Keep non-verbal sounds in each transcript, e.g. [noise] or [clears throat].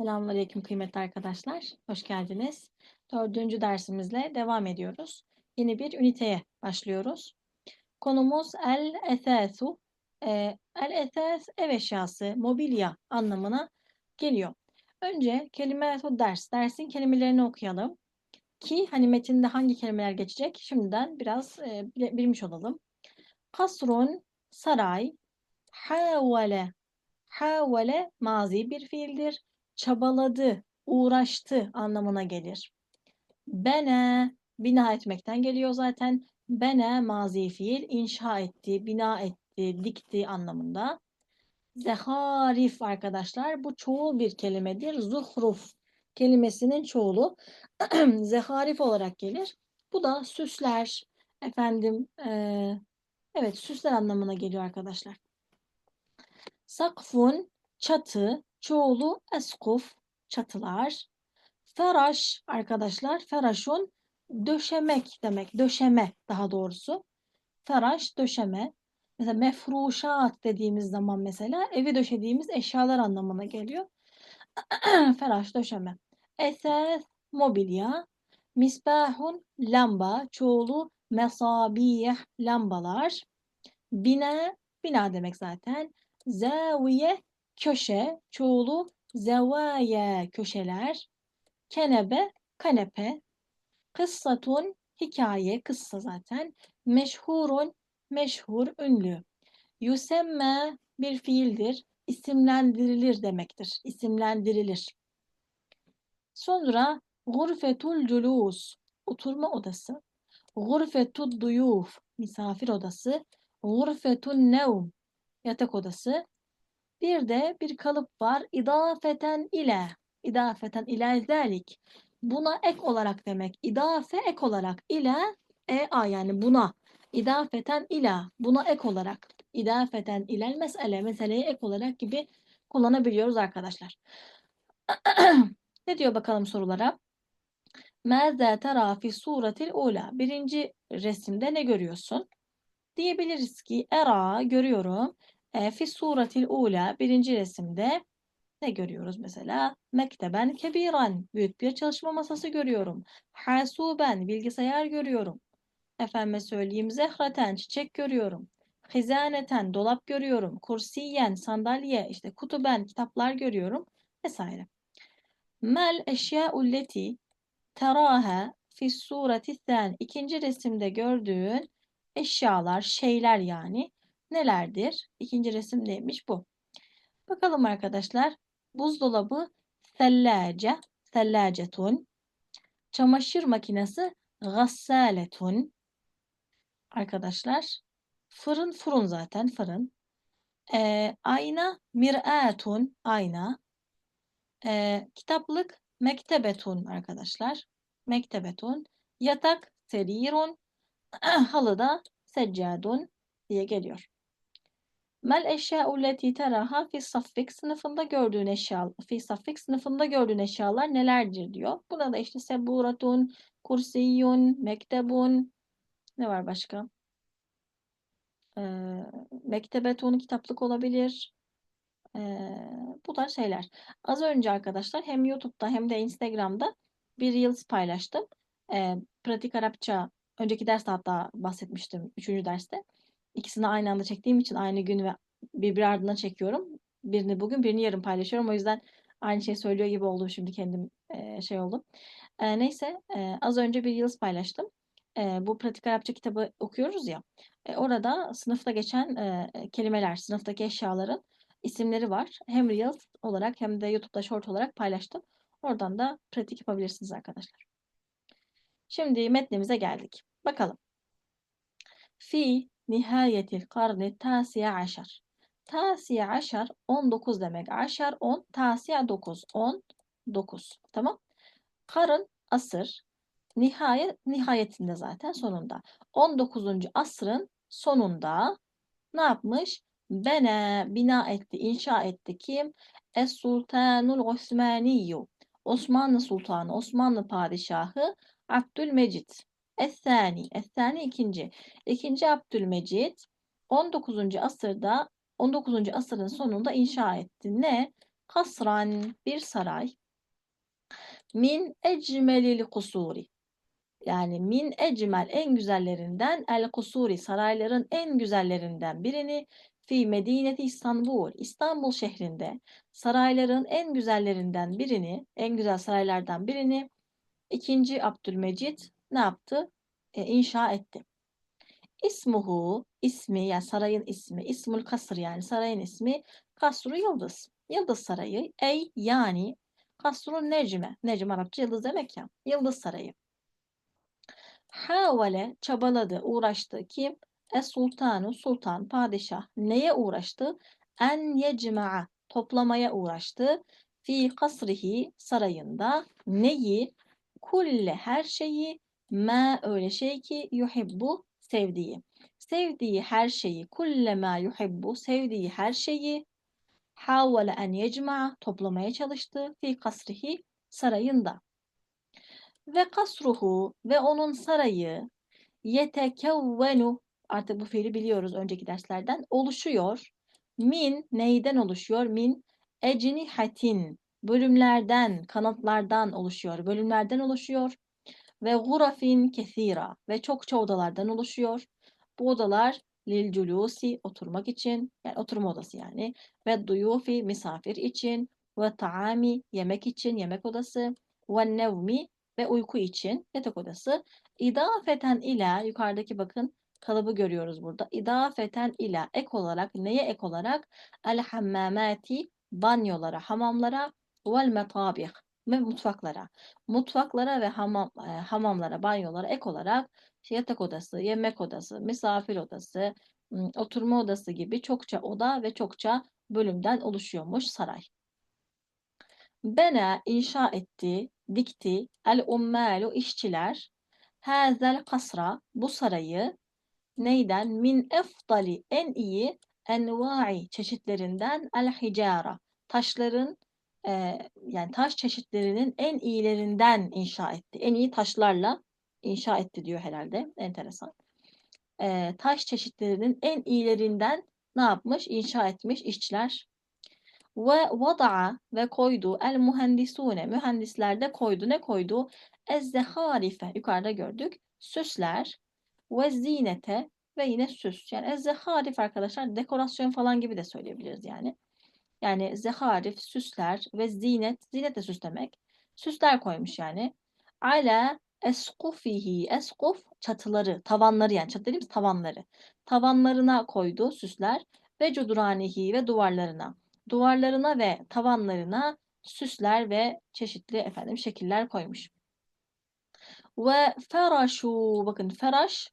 Selamünaleyküm kıymetli arkadaşlar. Hoş geldiniz. Dördüncü dersimizle devam ediyoruz. Yeni bir üniteye başlıyoruz. Konumuz el-ethesu. Ee, el-ethes ev eşyası, mobilya anlamına geliyor. Önce kelime ders, dersin kelimelerini okuyalım. Ki hani metinde hangi kelimeler geçecek şimdiden biraz e, bilmiş olalım. Kasrun, saray, havale, havale mazi bir fiildir çabaladı, uğraştı anlamına gelir. Bene, bina etmekten geliyor zaten. Bene mazi fiil, inşa etti, bina etti, dikti anlamında. Zeharif arkadaşlar, bu çoğul bir kelimedir. Zuhruf kelimesinin çoğulu [clears throat] zeharif olarak gelir. Bu da süsler, efendim, e, evet süsler anlamına geliyor arkadaşlar. Sakfun, çatı, çoğulu eskuf, çatılar. Feraş arkadaşlar, feraşun döşemek demek, döşeme daha doğrusu. Feraş döşeme. Mesela mefruşat dediğimiz zaman mesela evi döşediğimiz eşyalar anlamına geliyor. [clears throat] Feraş döşeme. Eses mobilya. Misbahun lamba, çoğulu mesabih lambalar. Bina, bina demek zaten. Zaviye köşe, çoğulu zevaya köşeler. Kenebe, kanepe. Kıssatun, hikaye, kıssa zaten. Meşhurun, meşhur, ünlü. Yusemme bir fiildir. İsimlendirilir demektir. İsimlendirilir. Sonra gurfetul culus, oturma odası. Gurfetud duyuf, misafir odası. Gurfetun nevm, yatak odası. Bir de bir kalıp var. İdafeten ile. İdafeten ile zelik. Buna ek olarak demek. İdafe ek olarak ile e a yani buna. İdafeten ila buna ek olarak. İdafeten ilel mesele meseleyi ek olarak gibi kullanabiliyoruz arkadaşlar. [clears throat] ne diyor bakalım sorulara? Mâzâ terâ fi suretil ula. Birinci resimde ne görüyorsun? Diyebiliriz ki era görüyorum. E, fi suratil ula birinci resimde ne görüyoruz mesela? Mekteben kebiran büyük bir çalışma masası görüyorum. Hasuben bilgisayar görüyorum. Efendime söyleyeyim zehreten çiçek görüyorum. Hizaneten dolap görüyorum. Kursiyen sandalye işte kutuben kitaplar görüyorum vesaire. Mel eşya'ulleti teraha fi sureti ikinci resimde gördüğün eşyalar, şeyler yani nelerdir? İkinci resim neymiş bu? Bakalım arkadaşlar. Buzdolabı sellace, sellacetun. Çamaşır makinesi gassaletun. Arkadaşlar fırın fırın zaten fırın. Ee, ayna mir'atun ayna. Ee, kitaplık mektebetun arkadaşlar. Mektebetun. Yatak serirun. [clears throat] Halı da seccadun diye geliyor. Mel eşya'u leti teraha fi saffik sınıfında gördüğün eşya fi saffik sınıfında gördüğün eşyalar nelerdir diyor. Buna da işte seburatun, kursiyun, mektebun ne var başka? Ee, mektebetun kitaplık olabilir. Ee, bu da şeyler. Az önce arkadaşlar hem YouTube'da hem de Instagram'da bir Reels paylaştım. Ee, pratik Arapça önceki derste hatta bahsetmiştim. Üçüncü derste. İkisini aynı anda çektiğim için aynı gün ve birbiri ardından çekiyorum. Birini bugün birini yarın paylaşıyorum. O yüzden aynı şey söylüyor gibi oldum şimdi kendim e, şey oldum. E, neyse e, az önce bir Reels paylaştım. E, bu pratik Arapça kitabı okuyoruz ya. E, orada sınıfta geçen e, kelimeler, sınıftaki eşyaların isimleri var. Hem Reels olarak hem de YouTube'da short olarak paylaştım. Oradan da pratik yapabilirsiniz arkadaşlar. Şimdi metnimize geldik. Bakalım. Fi nihayetil karni tasiye aşar. Tasiye aşar 19 demek. Aşar 10, tasiye 9. 10, 9. Tamam. Karın asır. Nihayet, nihayetinde zaten sonunda. 19. asrın sonunda ne yapmış? Bene, bina etti, inşa etti. Kim? Es-Sultanul Osmaniyyu. Osmanlı Sultanı, Osmanlı Padişahı Abdülmecit. Es-Sani. Es-Sani ikinci. İkinci Abdülmecit 19. asırda 19. asırın sonunda inşa etti. Ne? kasran bir saray min ecmelil kusuri yani min ecmel en güzellerinden el kusuri sarayların en güzellerinden birini fi medineti İstanbul İstanbul şehrinde sarayların en güzellerinden birini en güzel saraylardan birini ikinci Abdülmecit ne yaptı? E, inşa etti. İsmuhu ismi yani sarayın ismi ismul kasr yani sarayın ismi kasru yıldız. Yıldız sarayı ey yani kasrun necme. Necme Arapça yıldız demek ya. Yıldız sarayı. Havale çabaladı, uğraştı. Kim? Es sultanu, sultan, padişah. Neye uğraştı? En yecma'a, toplamaya uğraştı. Fi kasrihi, sarayında. Neyi? Kulle, her şeyi. Ma, öyle şey ki yuhibbu, sevdiği. Sevdiği her şeyi. Kulle ma yuhibbu, sevdiği her şeyi. Havale en yecma'a, toplamaya çalıştı. Fi kasrihi, sarayında ve kasruhu ve onun sarayı yetekevvenu artık bu fiili biliyoruz önceki derslerden oluşuyor. Min neyden oluşuyor? Min ecnihatin bölümlerden, kanatlardan oluşuyor. Bölümlerden oluşuyor. Ve gurafin kethira ve çokça odalardan oluşuyor. Bu odalar lil culusi oturmak için yani oturma odası yani ve duyufi misafir için ve taami yemek için yemek odası ve nevmi ve uyku için yatak odası. İdafeten ila yukarıdaki bakın kalıbı görüyoruz burada. İdafeten ila ek olarak neye ek olarak? El hammamati banyolara, hamamlara vel metabih ve mutfaklara. Mutfaklara ve hamam, e, hamamlara, banyolara ek olarak yatak odası, yemek odası, misafir odası, oturma odası gibi çokça oda ve çokça bölümden oluşuyormuş saray. Bena inşa etti, dikti el ummalu işçiler hazel kasra bu sarayı neyden min efdali en iyi envai çeşitlerinden el hicara taşların e, yani taş çeşitlerinin en iyilerinden inşa etti. En iyi taşlarla inşa etti diyor herhalde. Enteresan. E, taş çeşitlerinin en iyilerinden ne yapmış? İnşa etmiş işçiler ve vada'a ve koydu el mühendisune mühendisler de koydu ne koydu? Ezzeharife yukarıda gördük. Süsler ve zinete ve yine süs. Yani ezzeharif arkadaşlar dekorasyon falan gibi de söyleyebiliriz yani. Yani zeharif, süsler ve zinet, zinet de süs demek. Süsler koymuş yani. Ala eskufihi, eskuf çatıları, tavanları yani çatı dediğimiz tavanları. Tavanlarına koydu süsler ve cuduranihi ve duvarlarına duvarlarına ve tavanlarına süsler ve çeşitli efendim şekiller koymuş. Ve feraşu bakın feraş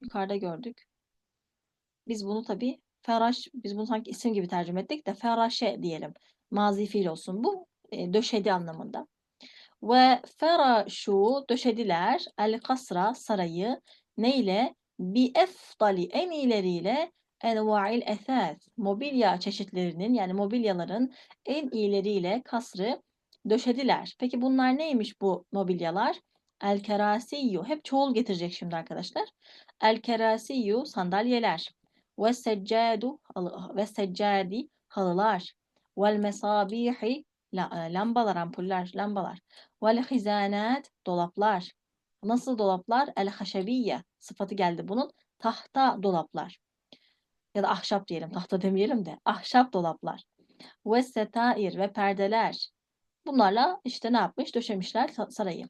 yukarıda gördük. Biz bunu tabi feraş biz bunu sanki isim gibi tercüme ettik de feraşe diyelim. Mazi fiil olsun bu e, döşedi anlamında. Ve feraşu döşediler el kasra sarayı neyle? Bi efdali en ileriyle enva'il esas mobilya çeşitlerinin yani mobilyaların en iyileriyle kasrı döşediler. Peki bunlar neymiş bu mobilyalar? El kerasiyyu hep çoğul getirecek şimdi arkadaşlar. El kerasiyyu sandalyeler ve seccadu ve seccadi halılar vel mesabihi e, lambalar, ampuller, lambalar vel hizanat dolaplar. Nasıl dolaplar? El haşebiyye sıfatı geldi bunun. Tahta dolaplar ya da ahşap diyelim, tahta demeyelim de ahşap dolaplar ve setair ve perdeler. Bunlarla işte ne yapmış? Döşemişler sarayı.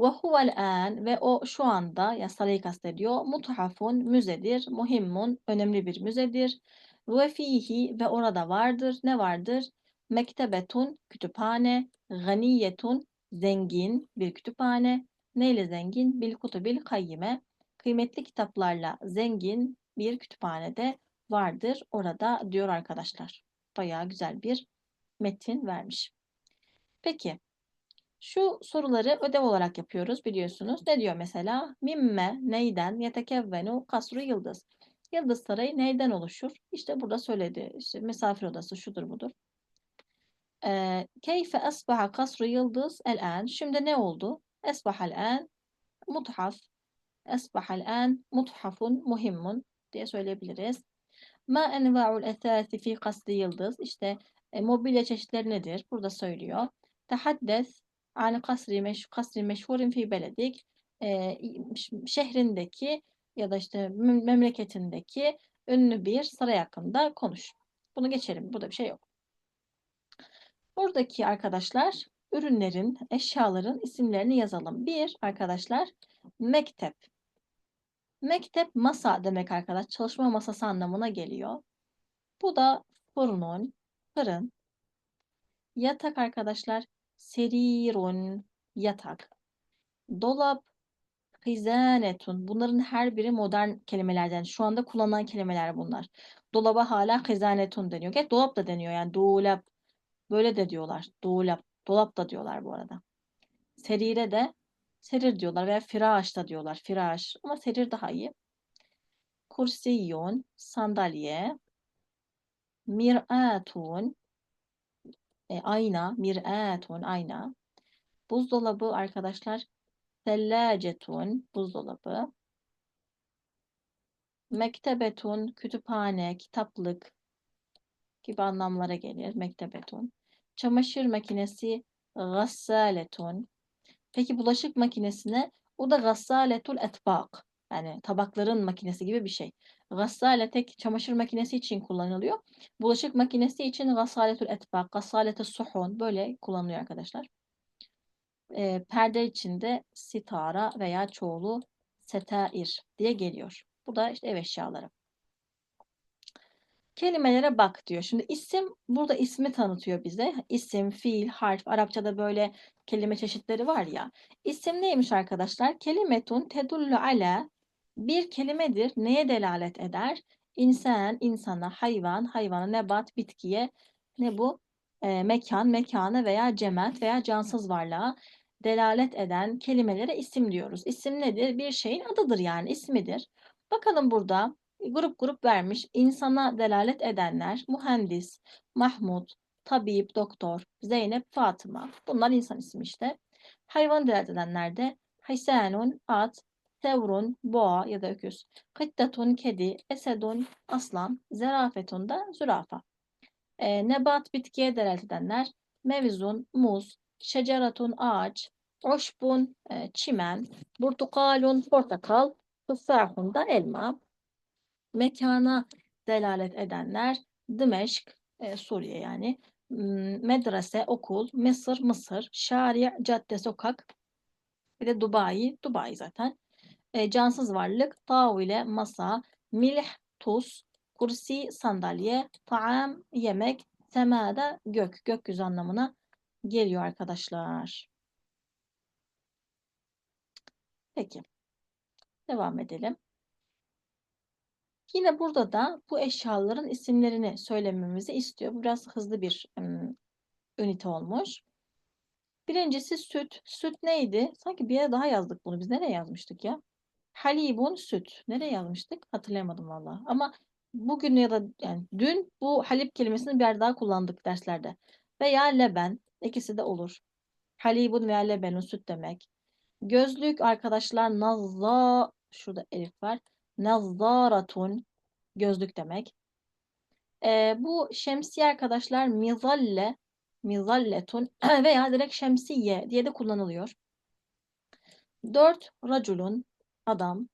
Ve huvel an ve o şu anda ya sarayı kastediyor. Muthafun müzedir, muhimmun önemli bir müzedir. Ve fihi ve orada vardır. Ne vardır? Mektebetun kütüphane, ganiyetun zengin bir kütüphane. Neyle zengin? Bil kutubil kayyime kıymetli kitaplarla zengin bir kütüphanede vardır orada diyor arkadaşlar. Bayağı güzel bir metin vermiş. Peki şu soruları ödev olarak yapıyoruz biliyorsunuz. Ne diyor mesela? Mimme neyden yetekevvenu kasru yıldız. Yıldız sarayı neyden oluşur? İşte burada söyledi. İşte misafir odası şudur budur. Ee, keyfe esbaha kasru yıldız el-an. Şimdi ne oldu? Esbahal an muthaf. Esbahal an muthafun muhimmun diye söyleyebiliriz. Ma enva'ul esasi fi kasri yıldız. İşte E, mobilya çeşitleri nedir? Burada söylüyor. Tehaddes an kasri meş kasri meşhurin fi beledik. E, şehrindeki ya da işte memleketindeki ünlü bir saray hakkında konuş. Bunu geçelim. Burada bir şey yok. Buradaki arkadaşlar ürünlerin, eşyaların isimlerini yazalım. Bir arkadaşlar mektep. Mektep masa demek arkadaş. Çalışma masası anlamına geliyor. Bu da fırın, fırın. Yatak arkadaşlar serirun, yatak. Dolap, hizanetun. Bunların her biri modern kelimelerden. Şu anda kullanılan kelimeler bunlar. Dolaba hala hizanetun deniyor. Gerçi dolap da deniyor yani dolap. Böyle de diyorlar. Dolap. Dolap da diyorlar bu arada. Serire de serir diyorlar veya firaş da diyorlar. Firaş. Ama serir daha iyi. Kursiyun, sandalye. Mir'atun, e, ayna. Mir'atun, ayna. Buzdolabı arkadaşlar. Sellacetun, buzdolabı. Mektebetun, kütüphane, kitaplık gibi anlamlara gelir. Mektebetun. Çamaşır makinesi gassaletun. Peki bulaşık makinesine o da gassaletul etbak. Yani tabakların makinesi gibi bir şey. Gassale tek çamaşır makinesi için kullanılıyor. Bulaşık makinesi için gassaletul etbak, gassaletul suhun böyle kullanılıyor arkadaşlar. E, perde içinde sitara veya çoğulu setair diye geliyor. Bu da işte ev eşyaları. Kelimelere bak diyor. Şimdi isim burada ismi tanıtıyor bize. İsim, fiil, harf. Arapçada böyle kelime çeşitleri var ya. İsim neymiş arkadaşlar? Kelimetun tedullu ala bir kelimedir. Neye delalet eder? İnsan, insana, hayvan, hayvana, nebat, bitkiye. Ne bu? E, mekan, mekana veya cemaat veya cansız varlığa delalet eden kelimelere isim diyoruz. İsim nedir? Bir şeyin adıdır yani ismidir. Bakalım burada grup grup vermiş. İnsana delalet edenler mühendis, Mahmut, tabip, doktor, Zeynep, Fatıma. Bunlar insan ismi işte. Hayvan delalet edenler de Hisanun, at, Sevrun, boğa ya da öküz. Kıttatun, kedi, esedun, aslan, zerafetun da zürafa. E, nebat bitkiye delalet edenler mevzun, muz, şeceratun, ağaç, oşbun, e, çimen, burtukalun, portakal, tufahun da elma mekana delalet edenler Dimeşk, e, Suriye yani, medrese, okul, Mısır, Mısır, şari, cadde, sokak, bir de Dubai, Dubai zaten. E, cansız varlık, tavile, masa, milh, tuz, kursi, sandalye, taam, yemek, semada, gök, gökyüzü anlamına geliyor arkadaşlar. Peki. Devam edelim. Yine burada da bu eşyaların isimlerini söylememizi istiyor. Biraz hızlı bir ım, ünite olmuş. Birincisi süt. Süt neydi? Sanki bir yere daha yazdık bunu. Biz nereye yazmıştık ya? Halibun süt. Nereye yazmıştık? Hatırlayamadım valla. Ama bugün ya da yani dün bu halip kelimesini bir yer daha kullandık derslerde. Veya leben. ikisi de olur. Halibun veya lebenun süt demek. Gözlük arkadaşlar nazza şurada elif var. Nazzaratun gözlük demek. E, bu şemsiye arkadaşlar mizalle mizalletun [clears throat] veya direkt şemsiye diye de kullanılıyor. Dört raculun adam.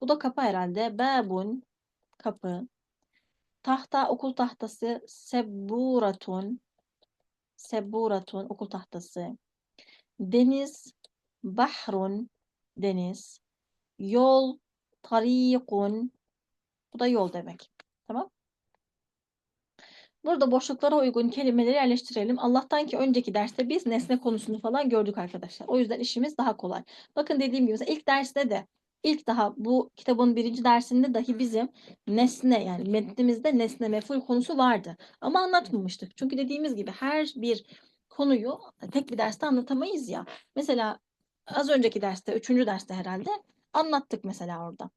Bu da kapı herhalde. Babun kapı. Tahta okul tahtası sebburatun sebburatun okul tahtası. Deniz bahrun deniz. Yol tarikun. Bu da yol demek. Tamam. Burada boşluklara uygun kelimeleri yerleştirelim. Allah'tan ki önceki derste biz nesne konusunu falan gördük arkadaşlar. O yüzden işimiz daha kolay. Bakın dediğim gibi ilk derste de ilk daha bu kitabın birinci dersinde dahi bizim nesne yani metnimizde nesne meful konusu vardı. Ama anlatmamıştık. Çünkü dediğimiz gibi her bir konuyu tek bir derste anlatamayız ya. Mesela az önceki derste, üçüncü derste herhalde Anlattık mesela orada.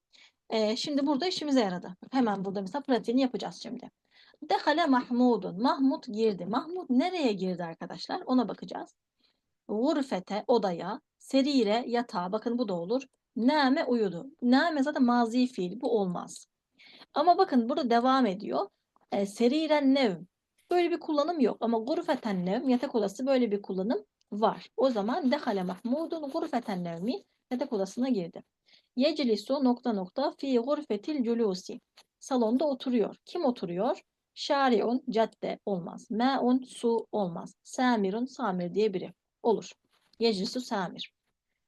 Ee, şimdi burada işimize yaradı. Hemen burada mesela pratiğini yapacağız şimdi. Dehale Mahmudun. Mahmud girdi. Mahmud nereye girdi arkadaşlar? Ona bakacağız. Gurfete odaya, serire yatağa. Bakın bu da olur. Name uyudu. Name zaten mazi fiil. Bu olmaz. Ama bakın burada devam ediyor. E, seriren nev. Böyle bir kullanım yok ama gurfeten nevm yatak odası böyle bir kullanım var. O zaman dehale Mahmudun gurfeten nevmi yatak odasına girdi. Yeclisu nokta nokta fi gurfetil culusi. Salonda oturuyor. Kim oturuyor? Şariun cadde olmaz. Ma'un su olmaz. Samirun samir diye biri olur. Yeclisu samir.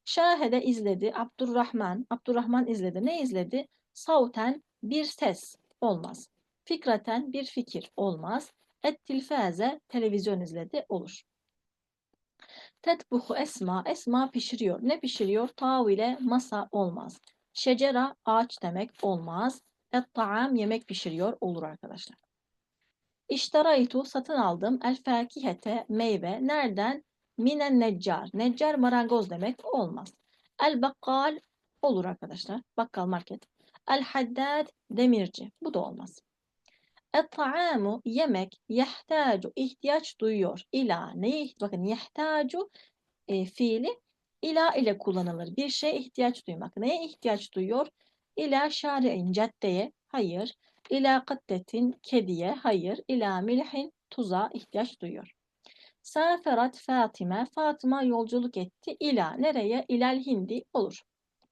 Şahede izledi. Abdurrahman. Abdurrahman izledi. Ne izledi? Savten bir ses olmaz. Fikraten bir fikir olmaz. Et tilfaze televizyon izledi olur. Tetbuhu esma. Esma pişiriyor. Ne pişiriyor? Tavile masa olmaz. Şecera ağaç demek olmaz. Et taam yemek pişiriyor olur arkadaşlar. İştaraytu satın aldım. El fakihete meyve. Nereden? Minen neccar. Neccar marangoz demek olmaz. El bakkal olur arkadaşlar. Bakkal market. El haddad demirci. Bu da olmaz. Et taamu yemek yahtacu ihtiyaç duyuyor. İla neye bakın yahtacu e, fiili ila ile kullanılır. Bir şeye ihtiyaç duymak. Neye ihtiyaç duyuyor? İla şari'in caddeye hayır. İla kaddetin kediye hayır. İla milhin tuza ihtiyaç duyuyor. Saferat Fatime. Fatıma yolculuk etti. İla nereye? İlal Hindi olur.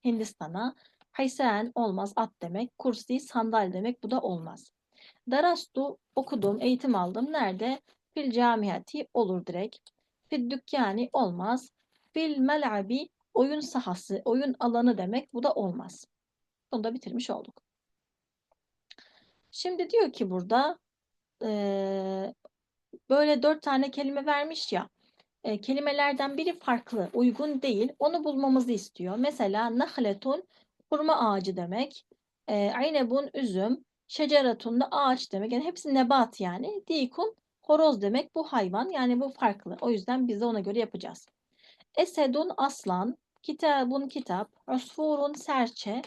Hindistan'a. Haysen olmaz at demek. Kursi sandal demek. Bu da olmaz. Darastu okudum, eğitim aldım. Nerede? Fil camiyati olur direkt. Fil dükkani olmaz. Fil mel'abi oyun sahası, oyun alanı demek. Bu da olmaz. Bunu da bitirmiş olduk. Şimdi diyor ki burada eee, böyle dört tane kelime vermiş ya. e, kelimelerden biri farklı, uygun değil. Onu bulmamızı istiyor. Mesela nahletun hurma ağacı demek. E, aynebun üzüm. Şeceratun da ağaç demek. Yani hepsi nebat yani. Dikun horoz demek. Bu hayvan. Yani bu farklı. O yüzden biz de ona göre yapacağız. Esedun aslan. Kitabun kitap. Usfurun serçe.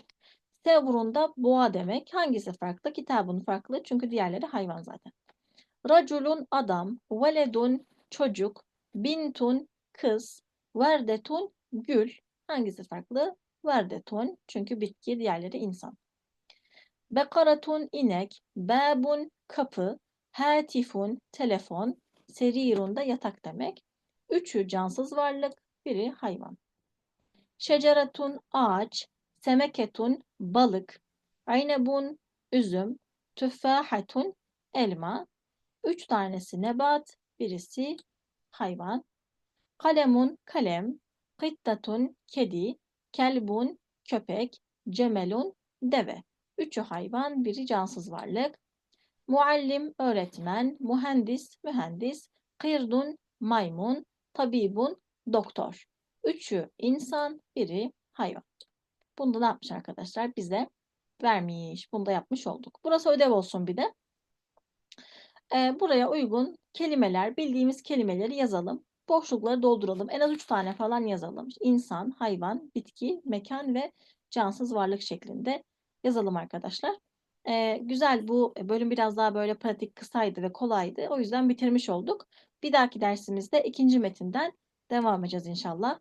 Sevrun da boğa demek. Hangisi farklı? Kitabun farklı. Çünkü diğerleri hayvan zaten. Raculun adam. Veledun çocuk. Bintun kız. Verdetun gül. Hangisi farklı? Verdetun. Çünkü bitki. Diğerleri insan. Bekaratun inek, babun kapı, hatifun telefon, serirun da yatak demek. Üçü cansız varlık, biri hayvan. Şeceratun ağaç, semeketun balık, aynebun üzüm, tüffahatun elma. Üç tanesi nebat, birisi hayvan. Kalemun kalem, kıttatun kedi, kelbun köpek, cemelun deve. Üçü hayvan, biri cansız varlık. Muallim öğretmen, mühendis mühendis, kırdun maymun, tabibun doktor. Üçü insan, biri hayvan. Bunu da ne yapmış arkadaşlar? Bize vermiş. Bunu da yapmış olduk. Burası ödev olsun bir de. Ee, buraya uygun kelimeler, bildiğimiz kelimeleri yazalım. Boşlukları dolduralım. En az üç tane falan yazalım. İnsan, hayvan, bitki, mekan ve cansız varlık şeklinde yazalım arkadaşlar. Ee, güzel bu bölüm biraz daha böyle pratik kısaydı ve kolaydı. O yüzden bitirmiş olduk. Bir dahaki dersimizde ikinci metinden devam edeceğiz inşallah.